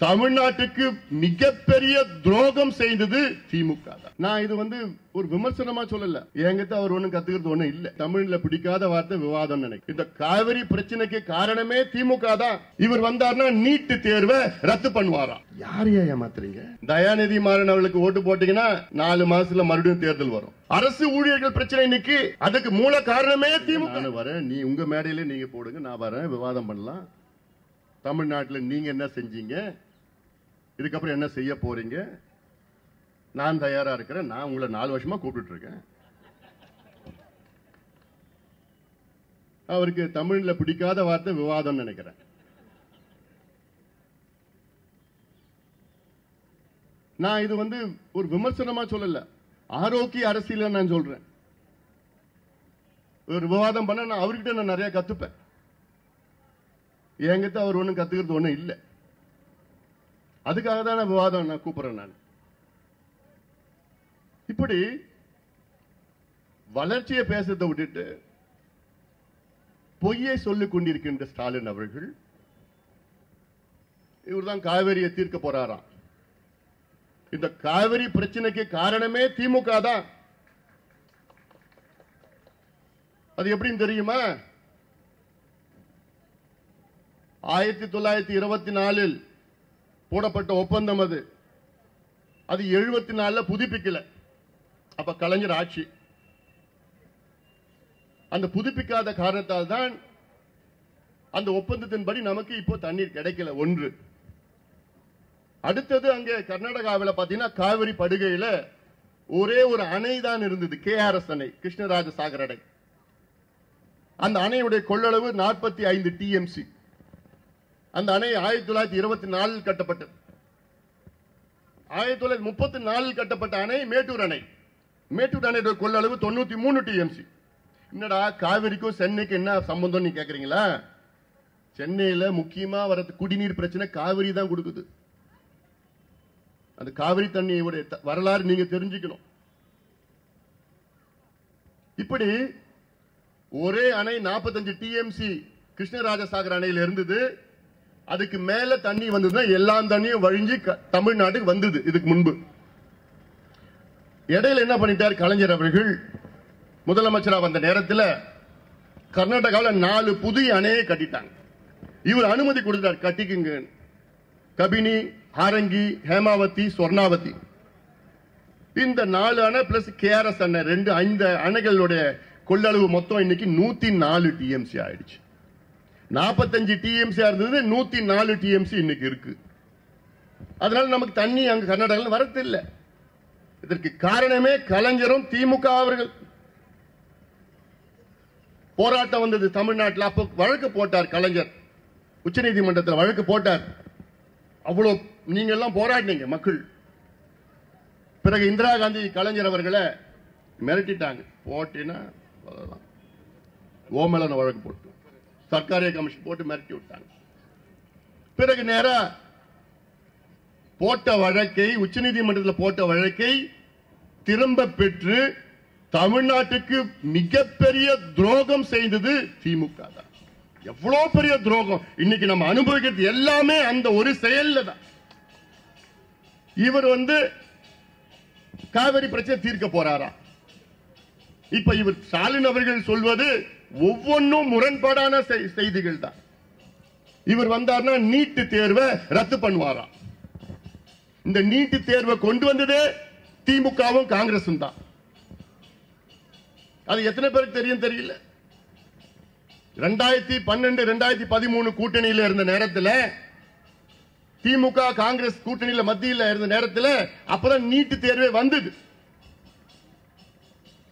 தமிழ்நாட்டுக்கு மிகப்பெரிய துரோகம் செய்தது திமுக நான் இது வந்து ஒரு விமர்சனமா சொல்லல. என்கிட்ட அவர் ஒண்ணும் கத்துக்கிறது ஒண்ணும் இல்ல. தமிழ்ல பிடிக்காத வார்த்தை விவாதம் நினைக்கிறேன். இந்த காவிரி பிரச்சனைக்கு காரணமே திமுக தான். இவர் வந்தார்னா நீட்டு தேர்வை ரத்து பண்ணுவாராம். யாரையா ஏமாத்துறீங்க? தயாநிதி மாறன் அவர்களுக்கு ஓட்டு போட்டீங்கன்னா நாலு மாசத்துல மறுபடியும் தேர்தல் வரும். அரசு ஊழியர்கள் பிரச்சனை இன்னைக்கு அதுக்கு மூல காரணமே திமுக. வரேன். நீ உங்க மேடையில நீங்க போடுங்க. நான் வரேன். விவாதம் பண்ணலாம். தமிழ்நாட்டில் நீங்க என்ன செஞ்சீங்க? இதுக்கப்புறம் என்ன செய்ய போறீங்க? நான் தயாரா இருக்கிறேன். நான் உங்களை நாலு வருஷமா கூப்பிட்டு இருக்கேன். அவருக்கு தமிழ்ல பிடிக்காத வார்த்தை விவாதம் நினைக்கிறேன். நான் இது வந்து ஒரு விமர்சனமா சொல்லல. ஆரோக்கிய அரசியல நான் சொல்றேன். ஒரு விவாதம் பண்ண நான் அவர்கிட்ட நான் நிறைய கத்துப்பேன். என்கிட்ட அவர் ஒன்றும் கத்துக்கிறது ஒன்றும் இல்லை. அதுக்காக தான் நான் விவாதம் நான் கூப்பிடுறேன் நான். இப்படி வளர்ச்சியை பேசுறதை விட்டுட்டு பொய்யை சொல்லிக் கொண்டிருக்கின்ற ஸ்டாலின் அவர்கள் இவர் தான் காவேரியை தீர்க்க போறாராம். இந்த காவிரி பிரச்சனைக்கு காரணமே திமுக தான். அது எப்படின்னு தெரியுமா? ஆயிரத்தி தொள்ளாயிரத்தி இருபத்தி நாலில் போடப்பட்ட ஒப்பந்தம் அது. அது எழுபத்தி நாலுல புதுப்பிக்கல. அப்ப கலைஞர் ஆட்சி. அந்த புதுப்பிக்காத காரணத்தால் தான் அந்த ஒப்பந்தத்தின்படி நமக்கு இப்போ தண்ணீர் கிடைக்கல ஒன்று. அடுத்தது அங்கே கர்நாடகாவில் பாத்தீங்கன்னா காவிரி படுகையில ஒரே ஒரு அணை தான் இருந்தது கேஆர்எஸ் அணை கிருஷ்ணராஜ சாகர் அணை. அந்த அணையுடைய கொள்ளளவு நாற்பத்தி ஐந்து டிஎம்சி. அந்த அணை ஆயிரத்தி தொள்ளாயிரத்தி இருபத்தி நாலில் கட்டப்பட்டது. ஆயிரத்தி தொள்ளாயிரத்தி முப்பத்தி நாலில் கட்டப்பட்ட அணை மேட்டூர் அணை. மேட்டூர் அணையோட கொள்ளளவு தொண்ணூத்தி மூணு டிஎம்சி. என்னடா காவிரிக்கும் சென்னைக்கு என்ன சம்பந்தம் நீ கேக்குறீங்களா? சென்னையில முக்கியமா வர குடிநீர் பிரச்சனை காவிரி தான் கொடுக்குது. அந்த காவிரி தண்ணியோட வரலாறு நீங்க தெரிஞ்சுக்கணும். இப்படி ஒரே அணை 45 டிஎம்சி கிருஷ்ணராஜசாகர் அணையில் இருந்தது. அதுக்கு மேல தண்ணி வந்ததுன்னா எல்லா தண்ணியும் வழிஞ்சு க- தமிழ்நாட்டுக்கு வந்தது இதுக்கு முன்பு. இடையில என்ன பண்ணிட்டார் கலைஞர் அவர்கள்? முதலமைச்சரா வந்த நேரத்தில் கர்நாடகாவில் நாலு புதிய அணையை கட்டிட்டாங்க. இவர் அனுமதி கொடுத்தார் கட்டிக்குங்க கபினி ஆரங்கி ஹேமாவதி சொர்ணாவதி. இந்த நாலு அணை பிளஸ் கேஆர்எஸ் அணை ரெண்டு ஐந்து அணைகளுடைய கொள்ளளவு மொத்தம் இன்னைக்கு நூத்தி நாலு டிஎம்சி ஆயிடுச்சு. நாற்பத்தஞ்சு டிஎம்சி இருந்தது நூத்தி நாலு டிஎம்சி இன்னைக்கு இருக்கு. அதனால நமக்கு தண்ணி அங்க கர்நாடகாவில் வரது இல்லை இதற்கு காரணமே கலைஞரும் திமுக அவர்கள். போராட்டம் வந்தது தமிழ்நாட்டில். அப்போ வழக்கு போட்டார் கலைஞர். உச்சநீதிமன்றத்தில் வழக்கு போட்டார். அவ்வளோ நீங்க எல்லாம் போராடினீங்க மக்கள். பிறகு இந்திரா காந்தி கலைஞர் அவர்களை மிரட்டிட்டாங்க. போட்டினா அவ்வளவுதான். ஓமலன வழக்கு போட்டு. சர்க்காரிய கமிஷன் போட்டு மிரட்டி விட்டாங்க. பிறகு நேரா போட்ட வழக்கை உச்சநீதிமன்றத்தில் போட்ட வழக்கை திரும்ப பெற்று தமிழ்நாட்டுக்கு மிகப்பெரிய துரோகம் செய்தது திமுக தான். எவ்வளவு பெரிய துரோகம். இன்னைக்கு நம்ம அனுபவிக்கிறது எல்லாமே அந்த ஒரு செயல்ல தான். இவர் வந்து காவிரி பிரச்சனை தீர்க்க போறாரா? இப்ப இவர் ஸ்டாலின் அவர்கள் சொல்வது ஒவ்வொன்றும் முரண்பாடான செய்திகள் தான் இவர் வந்தார்னா நீட்டு தேர்வை ரத்து பண்ணுவாராம். இந்த நீட்டு தேர்வை கொண்டு வந்ததே திமுகவும் காங்கிரசும் தான். அது எத்தனை பேருக்கு தெரியும் தெரியல? ரெண்டாயிரத்தி பன்னெண்டு ரெண்டாயிரத்தி பதிமூணு கூட்டணியில இருந்த நேரத்துல திமுக காங்கிரஸ் கூட்டணியில் மத்தியில இருந்த நேரத்துல அப்பதான் நீட்டு தேர்வே வந்தது.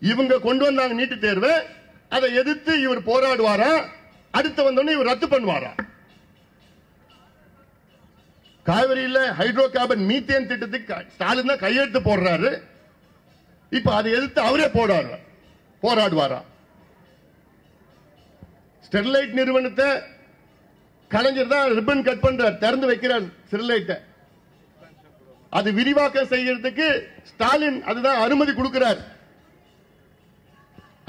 இவங்க கொண்டு வந்தாங்க நீட்டு தேர்வை அதை எதிர்த்து இவர் போராடுவாரா? அடுத்து வந்தோடனே இவர் ரத்து பண்ணுவாரா? காவிரியில் ஹைட்ரோ கார்பன் மீத்தேன் திட்டத்துக்கு ஸ்டாலின் தான் கையெழுத்து போடுறாரு. இப்ப அதை எதிர்த்து அவரே போடாரு போராடுவாரா? ஸ்டெர்லைட் நிறுவனத்தை கலைஞர் தான் ரிப்பன் கட் பண்றார். திறந்து வைக்கிறார் ஸ்டெர்லைட்டை. அது விரிவாக்கம் செய்யறதுக்கு ஸ்டாலின் அதுதான் அனுமதி கொடுக்கிறார்.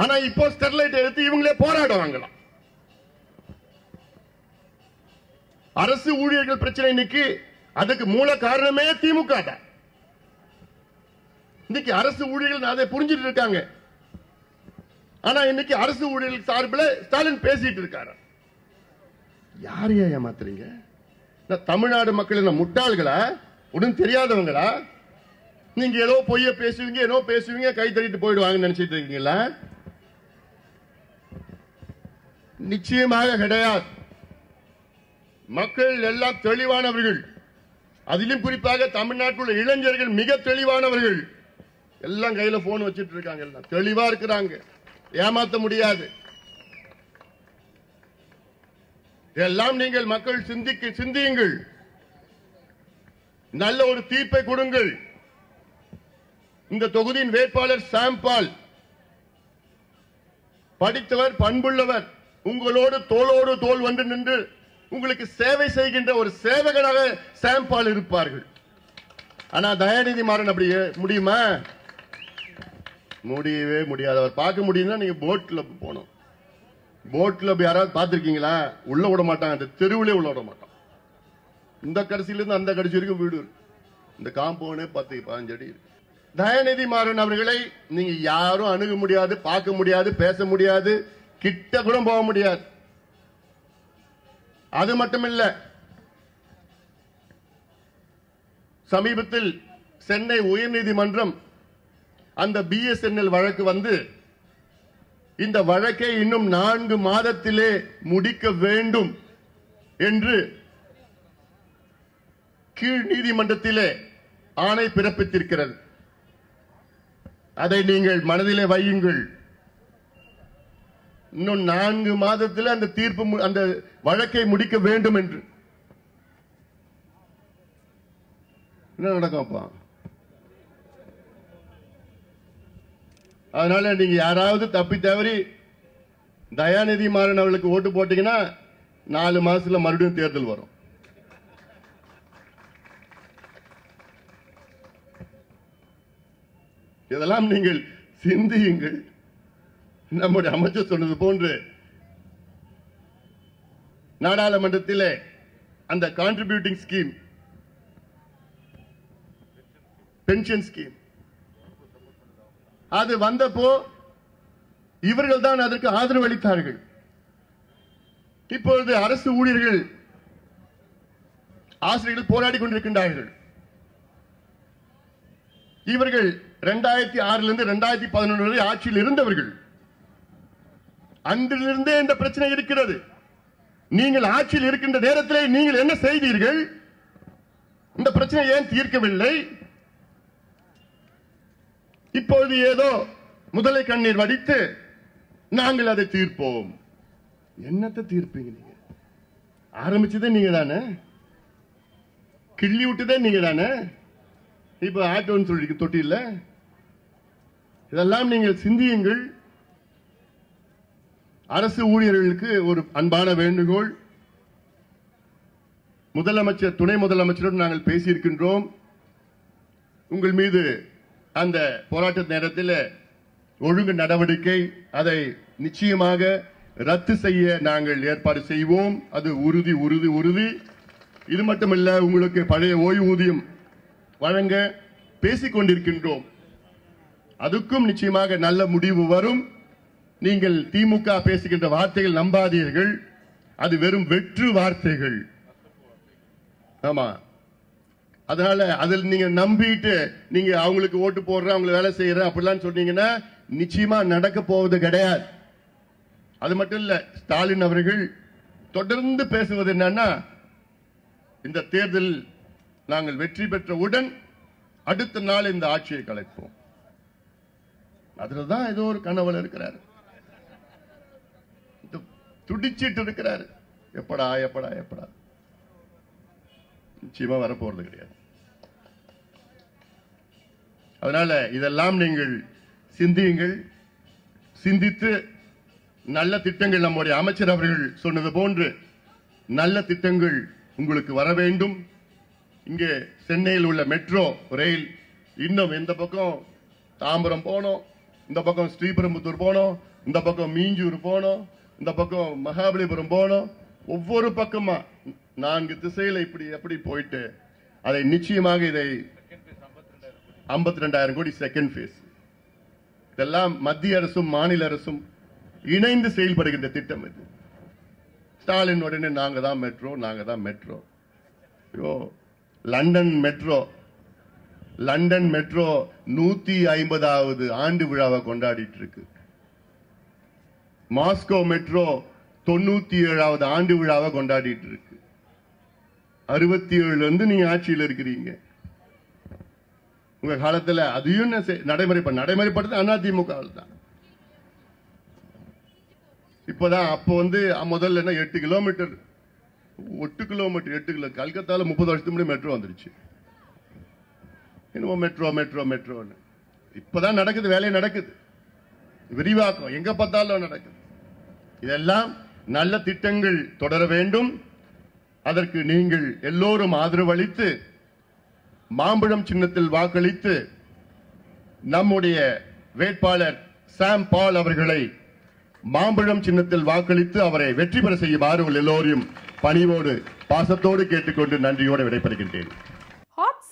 ஆனா இப்போ ஸ்டெர்லைட் எடுத்து இவங்களே போராடுவாங்களாம் அரசு ஊழியர்கள் பிரச்சனை இன்னைக்கு அதுக்கு மூல காரணமே திமுக தான். இன்னைக்கு அரசு ஊழியர்கள் அதை புரிஞ்சிட்டு இருக்காங்க. ஆனா இன்னைக்கு அரசு ஊழியர்கள் சார்பில் ஸ்டாலின் பேசிட்டு இருக்காரு. யாரையா ஏமாத்துறீங்க? நான் தமிழ்நாடு மக்கள் என்ன முட்டாள்களா? உடனே தெரியாதவங்களா? நீங்க ஏதோ பொய்ய பேசுவீங்க ஏதோ பேசுவீங்க கை தட்டிட்டு போயிடுவாங்கன்னு நினைச்சிட்டு இருக்கீங்களா? நிச்சயமாக கிடையாது. மக்கள் எல்லாம் தெளிவானவர்கள். அதிலும் குறிப்பாக தமிழ்நாட்டில் உள்ள இளைஞர்கள் மிக தெளிவானவர்கள். எல்லாம் கையில போன் வச்சிட்டு இருக்காங்க எல்லாம். தெளிவா இருக்கிறாங்க. ஏமாத்த முடியாது. எல்லாம் நீங்கள் மக்கள் சிந்திக்க சிந்தியுங்கள். நல்ல ஒரு தீர்ப்பை கொடுங்கள். இந்த தொகுதியின் வேட்பாளர் சாம்பால் படித்தவர் பண்புள்ளவர். உங்களோடு தோளோடு தோல் வந்து நின்று உங்களுக்கு சேவை செய்கின்ற ஒரு சேவகனாக சாம்பால் இருப்பார்கள். ஆனா தயாநிதி மாறன் அப்படி முடியுமா? முடியவே முடியாது. அவர் பார்க்க முடியும்னா நீங்க போட்ல போகணும். போட்ல போய் யாராவது பார்த்துருக்கீங்களா? உள்ள விட மாட்டாங்க. அந்த தெருவிலே உள்ள விட மாட்டான். இந்த கடைசியில இருந்து அந்த கடைசி வரைக்கும் வீடு இருக்கு. இந்த காம்பவுண்டே பத்து பதினஞ்சு அடி இருக்கு. தயாநிதி மாறன் அவர்களை நீங்க யாரும் அணுக முடியாது பார்க்க முடியாது பேச முடியாது. கிட்ட கூட போக முடியாது. அது மட்டுமில்ல சமீபத்தில் சென்னை உயர்நீதிமன்றம் அந்த பிஎஸ்என்எல் வழக்கு வந்து இந்த வழக்கை இன்னும் நான்கு மாதத்திலே முடிக்க வேண்டும் என்று கீழ் நீதிமன்றத்திலே ஆணை பிறப்பித்திருக்கிறது. அதை நீங்கள் மனதிலே வையுங்கள். இன்னும் நான்கு மாதத்தில் அந்த தீர்ப்பு அந்த வழக்கை முடிக்க வேண்டும் என்று. என்ன நடக்கும் அப்பா? அதனால நீங்க யாராவது தப்பி தவறி தயாநிதி மாறன் அவர்களுக்கு ஓட்டு போட்டீங்கன்னா நாலு மாசத்துல மறுபடியும் தேர்தல் வரும். இதெல்லாம் நீங்கள் சிந்தியுங்கள். நம்முடைய அமைச்சர் சொன்னது போன்று நாடாளுமன்றத்தில் அந்த கான்ட்ரிபியூட்டிங் ஸ்கீம் பென்ஷன் ஸ்கீம் அது வந்தப்போ இவர்கள் தான் அதற்கு ஆதரவு அளித்தார்கள். இப்பொழுது அரசு ஊழியர்கள் ஆசிரியர்கள் போராடி கொண்டிருக்கின்றார்கள். இவர்கள் இரண்டாயிரத்தி ஆறுல இருந்து இரண்டாயிரத்தி பதினொன்று வரை ஆட்சியில் இருந்தவர்கள் அன்றிலிருந்தே இந்த பிரச்சனை இருக்கிறது. நீங்கள் ஆட்சியில் இருக்கின்ற நேரத்திலே நீங்கள் என்ன செய்தீர்கள்? இந்த பிரச்சனை ஏன் தீர்க்கவில்லை? இப்பொழுது ஏதோ முதலை கண்ணீர் வடித்து நாங்கள் அதை தீர்ப்போம். என்னத்தை தீர்ப்பீங்க நீங்க? ஆரம்பிச்சதே நீங்க தானே கிள்ளி விட்டுதே நீங்க தானே இப்ப ஆட்டோன்னு சொல்லி தொட்டில்ல இதெல்லாம் நீங்கள் சிந்தியுங்கள். அரசு ஊழியர்களுக்கு ஒரு அன்பான வேண்டுகோள். முதலமைச்சர் துணை முதலமைச்சருடன் நாங்கள் பேசியிருக்கின்றோம். உங்கள் மீது அந்த போராட்ட நேரத்தில் ஒழுங்கு நடவடிக்கை அதை நிச்சயமாக ரத்து செய்ய நாங்கள் ஏற்பாடு செய்வோம். அது உறுதி உறுதி உறுதி. இது மட்டுமல்ல உங்களுக்கு பழைய ஓய்வூதியம் வழங்க பேசிக் கொண்டிருக்கின்றோம் அதுக்கும் நிச்சயமாக நல்ல முடிவு வரும். நீங்கள் திமுக பேசுகின்ற வார்த்தைகள் நம்பாதீர்கள். அது வெறும் வெற்று வார்த்தைகள். ஆமா. அதனால அதில் நீங்க நம்பிட்டு நீங்க அவங்களுக்கு ஓட்டு போடுற அவங்களுக்கு வேலை செய்யற அப்படிலாம் சொன்னீங்கன்னா நிச்சயமா நடக்க போவது கிடையாது. அது மட்டும் இல்ல ஸ்டாலின் அவர்கள் தொடர்ந்து பேசுவது என்னன்னா இந்த தேர்தல் நாங்கள் வெற்றி பெற்றவுடன் அடுத்த நாள் இந்த ஆட்சியை கலைப்போம். அதுலதான் ஏதோ ஒரு கனவுல இருக்கிறாரு. துடிச்சிட்டு இருக்கிறாரு. எப்படா எப்படா எப்படா? நிச்சயமா வரப்போறது கிடையாது. அதனால இதெல்லாம் நீங்கள் சிந்தியுங்கள். சிந்தித்து நல்ல திட்டங்கள் நம்முடைய அமைச்சர் அவர்கள் சொன்னது போன்று நல்ல திட்டங்கள் உங்களுக்கு வர வேண்டும். இங்கே சென்னையில் உள்ள மெட்ரோ ரயில் இன்னும் இந்த பக்கம் தாம்பரம் போனோம் இந்த பக்கம் ஸ்ரீபெரும்புத்தூர் போனோம் இந்த பக்கம் மீஞ்சூர் போனோம் இந்த பக்கம் மகாபலிபுரம் போனோம். ஒவ்வொரு பக்கமா நான்கு திசையில இப்படி எப்படி போயிட்டு அதை நிச்சயமாக இதை ஐம்பத்தி ரெண்டாயிரம் கோடி செகண்ட் ஃபேஸ் இதெல்லாம் மத்திய அரசும் மாநில அரசும் இணைந்து செயல்படுகின்ற திட்டம் இது. ஸ்டாலின் உடனே நாங்க தான் மெட்ரோ நாங்க தான் மெட்ரோ ஐயோ லண்டன் மெட்ரோ லண்டன் மெட்ரோ நூத்தி ஐம்பதாவது ஆண்டு விழாவை கொண்டாடிட்டு இருக்கு. மாஸ்கோ மெட்ரோ தொண்ணூத்தி ஏழாவது ஆண்டு விழாவை கொண்டாடிட்டு இருக்கு. அறுபத்தி ஏழுல இருந்து நீங்க ஆட்சியில் இருக்கிறீங்க. உங்க காலத்துல அதையும் நடைமுறை செய்- நடைமுறைப்படுத்த அதிமுக தான். இப்பதான் அப்போ வந்து முதல்ல என்ன எட்டு கிலோமீட்டர் ஒட்டு கிலோமீட்டர் எட்டு கிலோ கல்கத்தால முப்பது வருஷத்துக்கு முன்னாடி மெட்ரோ வந்துருச்சு. என்னமோ மெட்ரோ மெட்ரோ மெட்ரோன்னு. இப்பதான் நடக்குது வேலையை நடக்குது. விரிவாக்கம் எங்க பார்த்தாலும் நடக்குது. இதெல்லாம் நல்ல திட்டங்கள் தொடர வேண்டும். அதற்கு நீங்கள் எல்லோரும் ஆதரவு அளித்து மாம்பழம் சின்னத்தில் வாக்களித்து நம்முடைய வேட்பாளர் சாம் பால் அவர்களை மாம்பழம் சின்னத்தில் வாக்களித்து அவரை வெற்றி பெற செய்யுமாறு உங்கள் எல்லோரையும் பணிவோடு பாசத்தோடு கேட்டுக்கொண்டு நன்றியோடு விடைபெறுகின்றேன்.